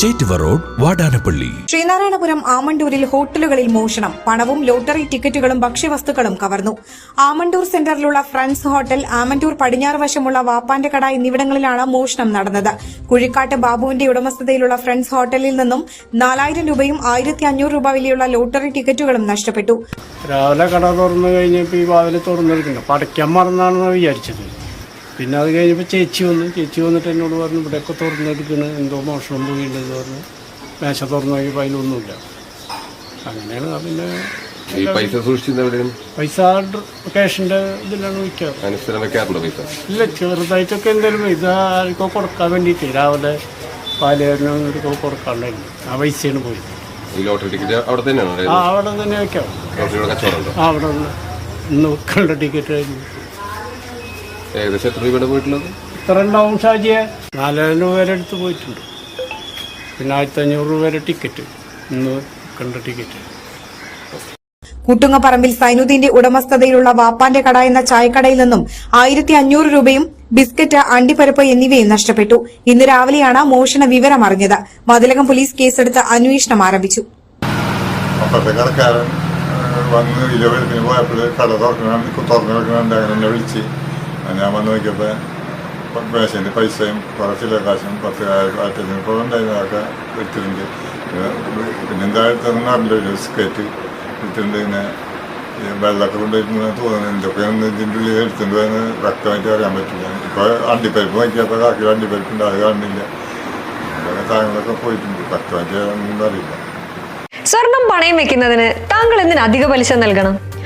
Chettuva road Vadanappally. Sreenarayanapuram ആമണ്ടൂരിൽ ഹോട്ടലുകളിൽ മോഷണം പണവും ലോട്ടറി ടിക്കറ്റുകളും ഭക്ഷ്യവസ്തുക്കളും കവർന്നു. ആമണ്ടൂർ സെന്ററിലുള്ള ഫ്രണ്ട്സ് ഹോട്ടൽ ആമണ്ടൂർ പടിഞ്ഞാറ് വശമുള്ള വാപ്പാന്റെ കട എന്നിവിടങ്ങളിലാണ് മോഷണം നടന്നത്. കുഴിക്കാട്ട് ബാബുവിന്റെ ഉടമസ്ഥതയിലുള്ള ഫ്രണ്ട്സ് ഹോട്ടലിൽ നിന്നും നാലായിരം രൂപയും ആയിരത്തി അഞ്ഞൂറ് രൂപ വിലയുള്ള ലോട്ടറി ടിക്കറ്റുകളും നഷ്ടപ്പെട്ടു. രാവിലെ കട തുറന്നു കഴിഞ്ഞപ്പോൾ ഈ വാതിൽ തുറന്നിരിക്കുന്നു. പടയ്ക്കാൻ മറന്നാണെന്ന് വിചാരിച്ചത്. പിന്നെ അത് കഴിഞ്ഞപ്പോൾ ചേച്ചി വന്നു. ചേച്ചി വന്നിട്ട് എന്നോട് പറഞ്ഞു ഇവിടെയൊക്കെ തുറന്നെടുക്കണ്. എന്തോ മോഷണം പോയിട്ടുണ്ടെന്ന് പറഞ്ഞു. മേശ തുറന്നു നോക്കിയപ്പോൾ അതിലൊന്നുമില്ല അങ്ങനെയാണ് പിന്നെ ഈ പൈസ പൈസ ക്യാഷിന്റെ ഇതിലാണ് വിൽക്കാറ് വെക്കാറുണ്ടോ പൈസ? ഇല്ല ചെറുതായിട്ടൊക്കെ എന്തെങ്കിലും പൈസ ആർക്കോ കൊടുക്കാൻ വേണ്ടിയിട്ട്. രാവിലെ പാലേരനൊക്കെ കൊടുക്കാണ്ടായിരുന്നു ആ പൈസയാണ് പോയത്. ഈ ലോട്ടറി ടിക്കറ്റ് അവിടെ തന്നെയാണ്? അവിടെ തന്നെ വെക്കാം. അവിടെ ഇന്ന് ടിക്കറ്റ് ആയിരുന്നു. ഏകദേശം എത്ര രൂപയുടെ പോയിട്ടുള്ളത്? ഇത്ര ഉണ്ടാവും ഷാജിയെ. നാലായിരം രൂപ വരെ എടുത്ത് പോയിട്ടുണ്ട്. പിന്നെ ആയിരത്തി അഞ്ഞൂറ് രൂപ വരെ ടിക്കറ്റ് ഇന്ന് കണ്ട ടിക്കറ്റ് കൂട്ടുങ്ങപ്പറമ്പിൽ സൈനുദ്ദീന്റെ ഉടമസ്ഥതയിലുള്ള വാപ്പാന്റെ കട എന്ന ചായക്കടയിൽ നിന്നും ആയിരത്തി അഞ്ഞൂറ് രൂപയും ബിസ്ക്കറ്റ് അണ്ടിപ്പരപ്പ് എന്നിവയും നഷ്ടപ്പെട്ടു. ഇന്ന് രാവിലെയാണ് മോഷണ വിവരം അറിഞ്ഞത്. മതിലകം പോലീസ് കേസെടുത്ത് അന്വേഷണം ആരംഭിച്ചു. വന്ന് ഇരുപത് പോയപ്പോൾ കട തുറക്കണം തുറന്നു വെക്കണുണ്ട് അങ്ങനെ എന്നെ വിളിച്ച് ഞാൻ വന്ന് നോക്കിയപ്പോൾ പേഷ്യന്റ് പൈസയും കുറേ ചില കാശും പത്ത് ആയിരത്തി അഞ്ഞൂറ് രൂപ ഉണ്ടായിരുന്നതൊക്കെ എടുത്തിട്ടുണ്ട് പിന്നെ പിന്നെ എന്താ എടുത്തതെന്ന് അറിയില്ല ബിസ്ക്കറ്റ് എടുത്തിട്ടുണ്ട് പിന്നെ വെള്ളമൊക്കെ കൊണ്ടുവരുന്ന തോന്നുന്നു എന്തൊക്കെയാണ് ഇതിന്റെ ഉള്ളിൽ എടുത്തിട്ടുണ്ട് എന്ന് വ്യക്തമായിട്ട് അറിയാൻ പറ്റില്ല ഇപ്പോൾ അണ്ടിപ്പരിപ്പ് നോക്കിയപ്പോൾ കാക്കി അണ്ടിപ്പരിപ്പുണ്ട് അത് കാണുന്നില്ല താങ്കളൊക്കെ പോയിട്ടുണ്ട് വ്യക്തമായിട്ട് അറിയില്ല സ്വർണം പണയം വെക്കുന്നതിന് താങ്കൾ എന്തിന് അധിക പലിശ നൽകണം?